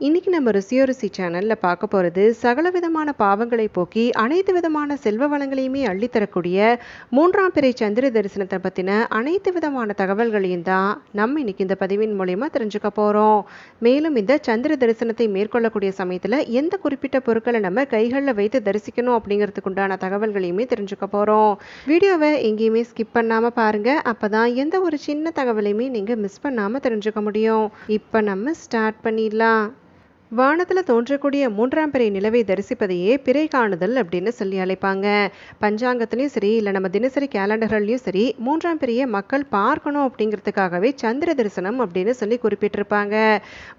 இன்னைக்கு நம்ம ருசியோ ருசி சேனலில் பார்க்க போகிறது சகல விதமான பாவங்களை போக்கி அனைத்து விதமான செல்வ வளங்களையுமே அள்ளித்தரக்கூடிய மூன்றாம் பிறை சந்திர தரிசனத்தை பற்றின அனைத்து விதமான தகவல்களையும் தான் நம்ம இன்னைக்கு இந்த பதிவின் மூலயமா தெரிஞ்சுக்க போகிறோம் மேலும் இந்த சந்திர தரிசனத்தை மேற்கொள்ளக்கூடிய சமயத்தில் எந்த குறிப்பிட்ட பொருட்களை நம்ம கைகளில் வைத்து தரிசிக்கணும் அப்படிங்கிறதுக்கு உண்டான தகவல்களையுமே தெரிஞ்சுக்க போகிறோம் வீடியோவை எங்கேயுமே ஸ்கிப் பண்ணாமல் பாருங்கள் அப்போ தான் எந்த ஒரு சின்ன தகவலையுமே நீங்கள் மிஸ் பண்ணாமல் தெரிஞ்சுக்க முடியும். இப்போ நம்ம ஸ்டார்ட் பண்ணிடலாம். வானத்தில் தோன்றக்கூடிய மூன்றாம் பிறை நிலவை தரிசிப்பதையே பிறை காணுதல் அப்படின்னு சொல்லி அழைப்பாங்க. பஞ்சாங்கத்துலேயும் சரி இல்லை நம்ம தினசரி கேலண்டர்கள்லையும் சரி மூன்றாம் பிறையை மக்கள் பார்க்கணும் அப்படிங்கிறதுக்காகவே சந்திர தரிசனம் அப்படின்னு சொல்லி குறிப்பிட்டிருப்பாங்க.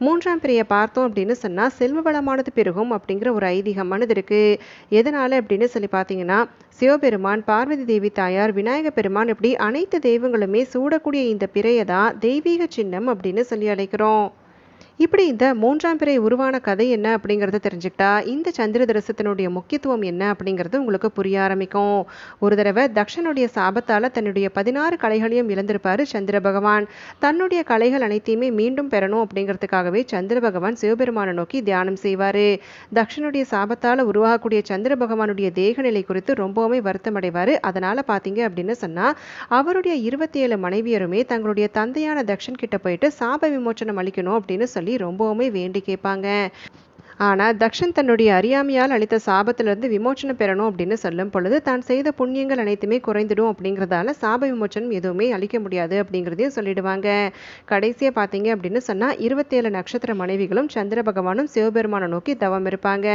மூன்றாம் பிறையை பார்த்தோம் அப்படின்னு சொன்னால் செல்வ வளமானது பெருகும் அப்படிங்கிற ஒரு ஐதீகமானது இருக்குது எதனால் அப்படின்னு சொல்லி பார்த்தீங்கன்னா சிவபெருமான் பார்வதி தேவி தாயார் விநாயக பெருமான் இப்படி அனைத்து தெய்வங்களுமே சூடக்கூடிய இந்த பிறையை தான் தெய்வீக சின்னம் அப்படின்னு சொல்லி அழைக்கிறோம். இப்படி இந்த மூன்றாம் பிறை உருவான கதை என்ன அப்படிங்கிறத தெரிஞ்சுக்கிட்டா இந்த சந்திர தரிசனத்தினுடைய முக்கியத்துவம் என்ன அப்படிங்கிறது உங்களுக்கு புரிய ஆரம்பிக்கும். ஒரு தடவை தக்ஷனுடைய சாபத்தால் தன்னுடைய பதினாறு கலைகளையும் இழந்திருப்பார் சந்திர பகவான். தன்னுடைய கலைகள் அனைத்தையுமே மீண்டும் பெறணும் அப்படிங்கிறதுக்காகவே சந்திர பகவான் சிவபெருமானை நோக்கி தியானம் செய்வார். தக்ஷனுடைய சாபத்தால் உருவாகக்கூடிய சந்திர பகவானுடைய தேகநிலை குறித்து ரொம்பவுமே வருத்தம் அடைவார் அதனால் பார்த்தீங்க அப்படின்னு சொன்னால் அவருடைய இருபத்தி ஏழு மனைவியருமே தங்களுடைய தந்தையான தக்ஷன் கிட்ட போயிட்டு சாப விமோச்சனம் அளிக்கணும் அப்படின்னு சொல்லி ரொம்பவுமே வேண்டி கேட்பாங்க. ஆனால் தக்ஷன் தன்னுடைய அறியாமையால் அளித்த சாபத்திலிருந்து விமோச்சனம் பெறணும் அப்படின்னு சொல்லும் பொழுது தான் செய்த புண்ணியங்கள் அனைத்துமே குறைந்துடும் அப்படிங்கிறதால சாப விமோச்சனம் எதுவுமே அளிக்க முடியாது அப்படிங்கிறதையும் சொல்லிடுவாங்க. கடைசியாக பார்த்தீங்க அப்படின்னு சொன்னால் இருபத்தேழு நட்சத்திர மனைவிகளும் சந்திர பகவானும் சிவபெருமானை நோக்கி தவம் இருப்பாங்க.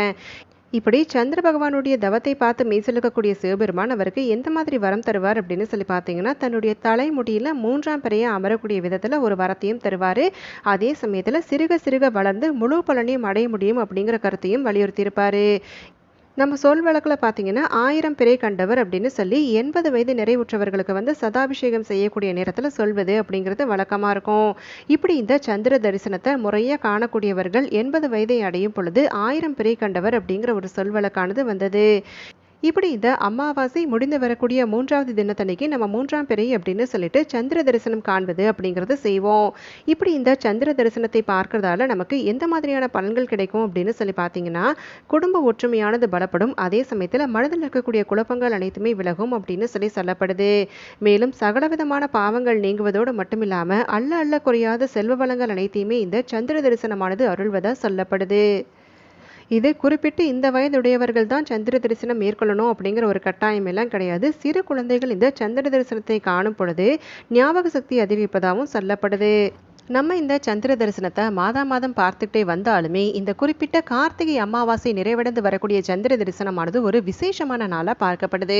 இப்படி சந்திர பகவானுடைய தவத்தை பார்த்து மீசலுக்கக்கூடிய சிவபெருமான் அவருக்கு எந்த மாதிரி வரம் தருவார் அப்படின்னு சொல்லி பார்த்தீங்கன்னா தன்னுடைய தலைமுடியில் மூன்றாம் பிறையை அமரக்கூடிய விதத்தில் ஒரு வரத்தையும் தருவார். அதே சமயத்தில் சிறுக சிறுக வளர்ந்து முழு பலனையும் அடைய முடியும் அப்படிங்கிற கருத்தையும் வலியுறுத்தியிருப்பார். நம்ம சொல் வழக்கில் பார்த்தீங்கன்னா ஆயிரம் பிறை கண்டவர் அப்படின்னு சொல்லி எண்பது வயது நிறைவுற்றவர்களுக்கு வந்து சதாபிஷேகம் செய்யக்கூடிய நேரத்தில் சொல்வது அப்படிங்கிறது வழக்கமாக இருக்கும். இப்படி இந்த சந்திர தரிசனத்தை முறையாக காணக்கூடியவர்கள் எண்பது வயதை அடையும் பொழுது ஆயிரம் பிறை கண்டவர் அப்படிங்கிற ஒரு சொல் வழக்கானது வந்தது. இப்படி இந்த அமாவாசை முடிந்து வரக்கூடிய மூன்றாவது தினத்தன்னைக்கு நம்ம மூன்றாம் பிறை அப்படின்னு சொல்லிட்டு சந்திர தரிசனம் காண்பது அப்படிங்கிறத செய்வோம். இப்படி இந்த சந்திர தரிசனத்தை பார்க்கறதால நமக்கு எந்த மாதிரியான பலன்கள் கிடைக்கும் அப்படின்னு சொல்லி பார்த்தீங்கன்னா குடும்ப ஒற்றுமையானது பலப்படும். அதே சமயத்தில் மனதில் இருக்கக்கூடிய குழப்பங்கள் அனைத்துமே விலகும் அப்படின்னு சொல்லி சொல்லப்படுது. மேலும் சகலவிதமான பாவங்கள் நீங்குவதோடு மட்டும் இல்லாமல் அல்ல அல்ல குறையாத செல்வ வளங்கள் அனைத்தையுமே இந்த சந்திர தரிசனமானது அருள்வதாக சொல்லப்படுது. இது குறிப்பிட்டு இந்த வயதுடையவர்கள் தான் சந்திர தரிசனம் மேற்கொள்ளணும் அப்படிங்கிற ஒரு கட்டாயம் எல்லாம் கிடையாது. சிறு குழந்தைகள் இந்த சந்திர தரிசனத்தை காணும் பொழுது ஞாபக சக்தி அதிகரிப்பதாகவும் சொல்லப்படுது. நம்ம இந்த சந்திர தரிசனத்தை மாதா மாதம் பார்த்துக்கிட்டே வந்தாலுமே இந்த குறிப்பிட்ட கார்த்திகை அமாவாசை நிறைவடைந்து வரக்கூடிய சந்திர தரிசனமானது ஒரு விசேஷமான நாளாக பார்க்கப்படுது.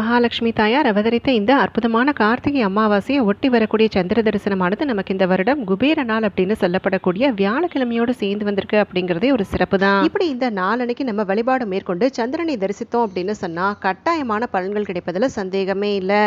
மகாலட்சுமி தாயார் அவதரித்த இந்த அற்புதமான கார்த்திகை அமாவாசையை ஒட்டி வரக்கூடிய சந்திர தரிசனமானது நமக்கு இந்த வருடம் குபேர நாள் அப்படின்னு சொல்லப்படக்கூடிய வியாழக்கிழமையோடு சேர்ந்து வந்திருக்கு அப்படிங்கிறதே ஒரு சிறப்பு தான் இப்படி இந்த நாளனைக்கு நம்ம வழிபாடு மேற்கொண்டு சந்திரனை தரிசித்தோம் அப்படின்னு சொன்னால் கட்டாயமான பலன்கள் கிடைப்பதில் சந்தேகமே இல்லை.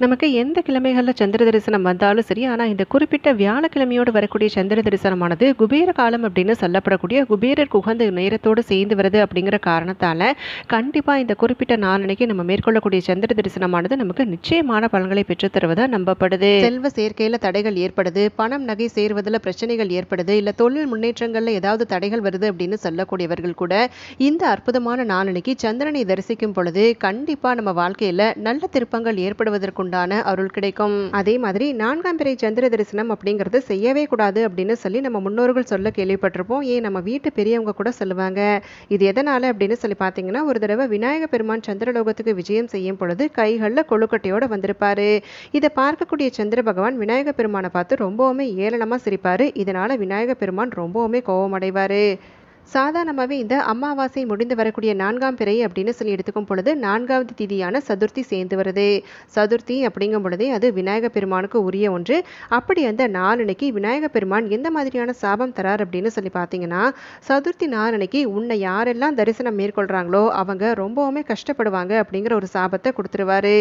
நமக்கு எந்த கிழமைகளில் சந்திர தரிசனம் வந்தாலும் சரி ஆனால் இந்த குறிப்பிட்ட வியாழக்கிழமையோடு வரக்கூடிய சந்திர தரிசனமானது குபேர காலம் அப்படின்னு சொல்லப்படக்கூடிய குபேரர் உகந்த நேரத்தோடு சேர்ந்து வருது அப்படிங்கிற காரணத்தால் கண்டிப்பாக இந்த குறிப்பிட்ட நாளனைக்கு நம்ம மேற்கொள்ளக்கூடிய சந்திர தரிசனமானது நமக்கு நிச்சயமான பலன்களை பெற்றுத்தருவதாக நம்பப்படுது. செல்வ சேர்க்கையில் தடைகள் ஏற்படுது பணம் நகை சேர்வதில் பிரச்சனைகள் ஏற்படுது இல்லை தொழில் முன்னேற்றங்களில் ஏதாவது தடைகள் வருது அப்படின்னு சொல்லக்கூடியவர்கள் கூட இந்த அற்புதமான நாளனைக்கு சந்திரனை தரிசிக்கும் பொழுது கண்டிப்பாக நம்ம வாழ்க்கையில் நல்ல திருப்பங்கள் ஏற்படுவதற்கு உண்டான அருள் கிடைக்கும். அதே மாதிரி நான்காம் பிறை சந்திர தரிசனம் அப்படிங்கிறது செய்யவே கூடாது அப்படின்னு சொல்லி நம்ம முன்னோர்கள் சொல்ல கேள்விப்பட்டிருப்போம். ஏன் நம்ம வீட்டு பெரியவங்க கூட சொல்லுவாங்க. இது எதனால அப்படின்னு சொல்லி பார்த்தீங்கன்னா ஒரு தடவை விநாயக பெருமான் சந்திரலோகத்துக்கு விஜயம் செய்யும் பொழுது கைகளில் கொழுக்கட்டையோட வந்திருப்பாரு. இதை பார்க்கக்கூடிய சந்திர பகவான் விநாயக பெருமானை பார்த்து ரொம்பவுமே ஏளனமாக சிரிப்பாரு. இதனால விநாயக பெருமான் ரொம்பவுமே கோபமடைவாரு. சாதாரணமாகவே இந்த அமாவாசை முடிந்து வரக்கூடிய நான்காம் பிறை அப்படின்னு சொல்லி எடுத்துக்கும் பொழுது நான்காவது திதியான சதுர்த்தி சேர்ந்து வருது. சதுர்த்தி அப்படிங்கும் பொழுதே அது விநாயக பெருமானுக்கு உரிய ஒன்று. அப்படி அந்த நாளன்னைக்கு விநாயக பெருமான் எந்த மாதிரியான சாபம் தரார் அப்படின்னு சொல்லி பார்த்தீங்கன்னா சதுர்த்தி நாளன்னைக்கு உன்னை யாரெல்லாம் தரிசனம் மேற்கொள்கிறாங்களோ அவங்க ரொம்பவுமே கஷ்டப்படுவாங்க அப்படிங்கிற ஒரு சாபத்தை கொடுத்துருவாரு.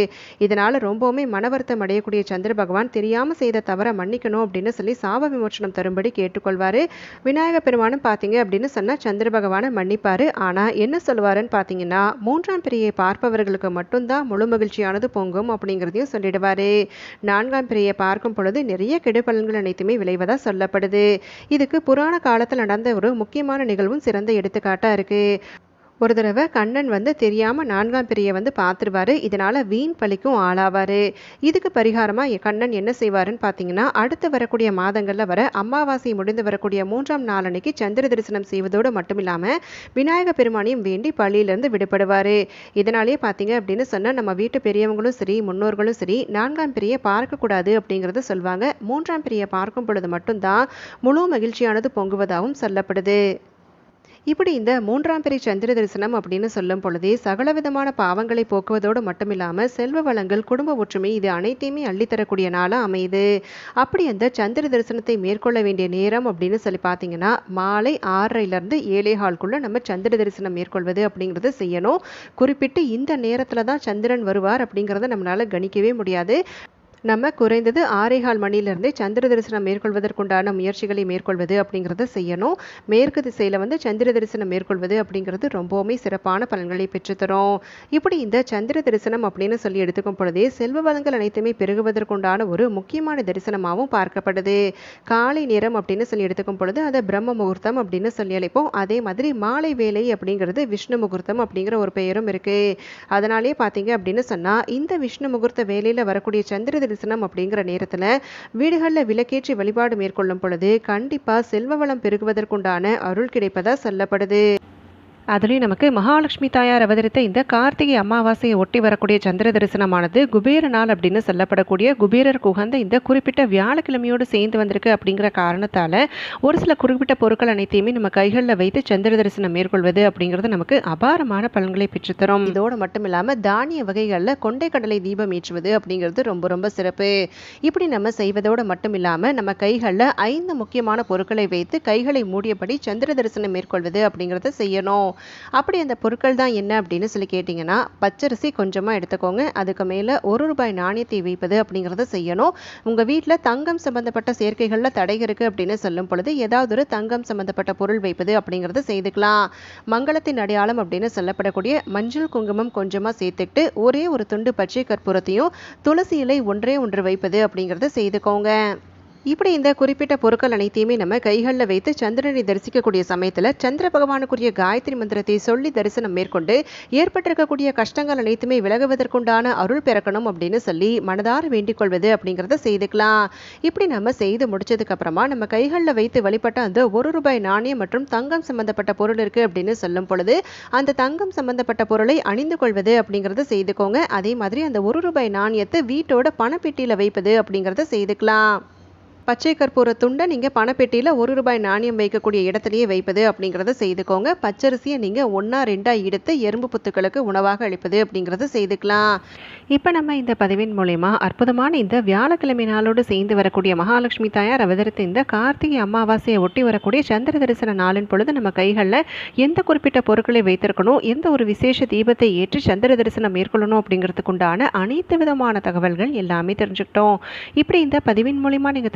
இதனால் ரொம்பவுமே மனவருத்தம் அடையக்கூடிய சந்திர பகவான் தெரியாமல் செய்த தவற மன்னிக்கணும் அப்படின்னு சொல்லி சாப விமோச்சனம் தரும்படி கேட்டுக்கொள்வார். விநாயக பெருமானும் பார்த்தீங்க அப்படின்னு சொன்ன சொன்னால் சந்திர பகவானை மன்னிப்பார். ஆனால் என்ன சொல்லுவாருன்னு பார்த்தீங்கன்னா மூன்றாம் பிரியை பார்ப்பவர்களுக்கு மட்டும்தான் முழு மகிழ்ச்சியானது பொங்கும் அப்படிங்கிறதையும் சொல்லிடுவார். நான்காம் பிரியை பார்க்கும் பொழுது நிறைய கெடுபலன்கள் அனைத்துமே விளைவதாக சொல்லப்படுது. இதுக்கு புராண காலத்தில் நடந்த ஒரு முக்கியமான நிகழ்வும் சிறந்த எடுத்துக்காட்டாக இருக்குது ஒரு தடவை கண்ணன் வந்து தெரியாமல் நான்காம் பிரியை வந்து பார்த்துருவாரு. இதனால் வீண் பழிக்கும் ஆளாவார். இதுக்கு பரிகாரமாக கண்ணன் என்ன செய்வாருன்னு பார்த்தீங்கன்னா அடுத்து வரக்கூடிய மாதங்களில் வர அமாவாசை முடிந்து வரக்கூடிய மூன்றாம் நாளன்னைக்கு சந்திர தரிசனம் செய்வதோடு மட்டும் இல்லாமல் விநாயக பெருமானையும் வேண்டி பள்ளியிலேருந்து விடுபடுவார். இதனாலேயே பார்த்தீங்க அப்படின்னு சொன்னால் நம்ம வீட்டு பெரியவங்களும் சரி முன்னோர்களும் சரி நான்காம் பிரியை பார்க்கக்கூடாது அப்படிங்கிறத சொல்லுவாங்க மூன்றாம் பிரியை பார்க்கும் பொழுது மட்டும்தான் முழு மகிழ்ச்சியானது பொங்குவதாகவும் சொல்லப்படுது. இப்படி இந்த மூன்றாம் பிறை சந்திர தரிசனம் அப்படின்னு சொல்லும் பொழுதே சகலவிதமான பாவங்களை போக்குவதோடு மட்டும் இல்லாமல் செல்வ வளங்கள் குடும்ப ஒற்றுமை இது அனைத்தையுமே அள்ளித்தரக்கூடிய நாளாக அமையுது. அப்படி அந்த சந்திர தரிசனத்தை மேற்கொள்ள வேண்டிய நேரம் அப்படின்னு சொல்லி பார்த்தீங்கன்னா மாலை ஆறரைலேருந்து ஏழே ஹால்குள்ளே நம்ம சந்திர தரிசனம் மேற்கொள்வது அப்படிங்கிறத செய்யணும். குறிப்பிட்டு இந்த நேரத்தில் தான் சந்திரன் வருவார் அப்படிங்கிறத நம்மளால் கணிக்கவே முடியாது. நம்ம குறைந்தது ஆறேகால் மணிலிருந்தே சந்திர தரிசனம் மேற்கொள்வதற்குண்டான முயற்சிகளை மேற்கொள்வது அப்படிங்கிறத செய்யணும். மேற்கு திசையில் வந்து சந்திர தரிசனம் மேற்கொள்வது அப்படிங்கிறது ரொம்பவுமே சிறப்பான பலன்களை பெற்றுத்தரும். இப்படி இந்த சந்திர தரிசனம் அப்படின்னு சொல்லி எடுத்துக்கும் பொழுதே செல்வ வளங்கள் அனைத்துமே பெருகுவதற்குண்டான ஒரு முக்கியமான தரிசனமாகவும் பார்க்கப்படுது. காலை நேரம் அப்படின்னு சொல்லி எடுத்துக்கும் பொழுது அதை பிரம்ம முகூர்த்தம் அப்படின்னு சொல்லி அழைப்போம். அதே மாதிரி மாலை வேலை அப்படிங்கிறது விஷ்ணு முகூர்த்தம் அப்படிங்கிற ஒரு பெயரும் இருக்கு. அதனாலே பார்த்தீங்க அப்படின்னு சொன்னால் இந்த விஷ்ணு முகூர்த்த வேலையில் வரக்கூடிய சந்திர தரிசனம் அப்படிங்கிற நேரத்தில் வீடுகளில் விளக்கேற்றி வழிபாடு மேற்கொள்ளும் பொழுது கண்டிப்பாக செல்வ வளம் பெருகுவதற்குண்டான அருள் கிடைப்பதாக சொல்லப்படுது. அதுலேயும் நமக்கு மகாலட்சுமி தாயார் அவதரித்த இந்த கார்த்திகை அமாவாசையை ஒட்டி வரக்கூடிய சந்திர தரிசனமானது குபேர நாள் அப்படின்னு சொல்லப்படக்கூடிய குபேரர் குகந்த இந்த குறிப்பிட்ட வியாழக்கிழமையோடு சேர்ந்து வந்திருக்கு அப்படிங்கிற காரணத்தால் ஒரு சில குறிப்பிட்ட பொருட்கள் அனைத்தையுமே நம்ம கைகளில் வைத்து சந்திர தரிசனம் மேற்கொள்வது அப்படிங்கிறது நமக்கு அபாரமான பலன்களை பெற்றுத்தரும். இதோடு மட்டும் இல்லாமல் தானிய வகைகளில் கொண்டை கடலை தீபம் ஏற்றுவது அப்படிங்கிறது ரொம்ப ரொம்ப சிறப்பு. இப்படி நம்ம செய்வதோடு மட்டும் இல்லாமல் நம்ம கைகளில் ஐந்து முக்கியமான பொருட்களை வைத்து கைகளை மூடியபடி சந்திர தரிசனம் மேற்கொள்வது அப்படிங்கிறத செய்யணும். அப்படி அந்த பொருட்கள் தான் என்ன அப்படின்னு சொல்லி கேட்டிங்கன்னா பச்சரிசி கொஞ்சமாக எடுத்துக்கோங்க. அதுக்கு மேலே ஒரு ரூபாய் நாணயத்தை வைப்பது அப்படிங்கிறத செய்யணும். உங்கள் வீட்டில் தங்கம் சம்மந்தப்பட்ட சேர்க்கைகளில் தடை இருக்குது அப்படின்னு சொல்லும் பொழுது ஏதாவது ஒரு தங்கம் சம்மந்தப்பட்ட பொருள் வைப்பது அப்படிங்கிறத செய்துக்கலாம். மங்களத்தின் அடையாளம் அப்படின்னு சொல்லப்படக்கூடிய மஞ்சள் குங்குமம் கொஞ்சமாக சேர்த்துக்கிட்டு ஒரே ஒரு துண்டு பச்சை கற்பூரத்தையும் துளசி இலை ஒன்றே ஒன்று வைப்பது அப்படிங்கிறத செய்துக்கோங்க. இப்படி இந்த குறிப்பிட்ட பொருட்கள் அனைத்தையுமே நம்ம கைகளில் வைத்து சந்திரனை தரிசிக்கக்கூடிய சமயத்தில் சந்திர பகவானுக்குரிய காயத்ரி மந்திரத்தை சொல்லி தரிசனம் மேற்கொண்டு ஏற்பட்டிருக்கக்கூடிய கஷ்டங்கள் அனைத்துமே விலகுவதற்குண்டான அருள் பிறக்கணும் அப்படின்னு சொல்லி மனதார வேண்டிக் கொள்வது அப்படிங்கிறத செய்துக்கலாம். இப்படி நம்ம செய்து முடிச்சதுக்கு அப்புறமா நம்ம கைகளில் வைத்து வழிபட்ட அந்த ஒரு ரூபாய் நாணயம் மற்றும் தங்கம் சம்பந்தப்பட்ட பொருள் இருக்கு அப்படின்னு சொல்லும் பொழுது அந்த தங்கம் சம்பந்தப்பட்ட பொருளை அணிந்து கொள்வது அப்படிங்கிறத செய்துக்கோங்க. அதே மாதிரி அந்த ஒரு ரூபாய் நாணயத்தை வீட்டோட பணப்பெட்டியில் வைப்பது அப்படிங்கிறத செய்துக்கலாம். பச்சை கற்பூர துண்டை நீங்கள் பணப்பெட்டியில் ஒரு ரூபாய் நாணயம் வைக்கக்கூடிய இடத்துலையே வைப்பது அப்படிங்கிறத செய்துக்கோங்க. பச்சரிசியை நீங்கள் ஒன்றா ரெண்டாக எடுத்து எறும்பு புத்துக்களுக்கு உணவாக அளிப்பது அப்படிங்கிறத செய்துக்கலாம். இப்போ நம்ம இந்த பதிவின் மூலயமா அற்புதமான இந்த வியாழக்கிழமை நாளோடு சேர்ந்து வரக்கூடிய மகாலட்சுமி தாயார் அவதரித்த இந்த கார்த்திகை அமாவாசையை ஒட்டி வரக்கூடிய சந்திர தரிசன நாளின் பொழுது நம்ம கைகளில் எந்த குறிப்பிட்ட பொருட்களை வைத்திருக்கணும் எந்த ஒரு விசேஷ தீபத்தை ஏற்றி சந்திர தரிசனம் மேற்கொள்ளணும் அப்படிங்கிறதுக்குண்டான அனைத்து விதமான தகவல்கள் எல்லாமே தெரிஞ்சுக்கிட்டோம். இப்படி இந்த பதிவின் மூலிமா நீங்கள்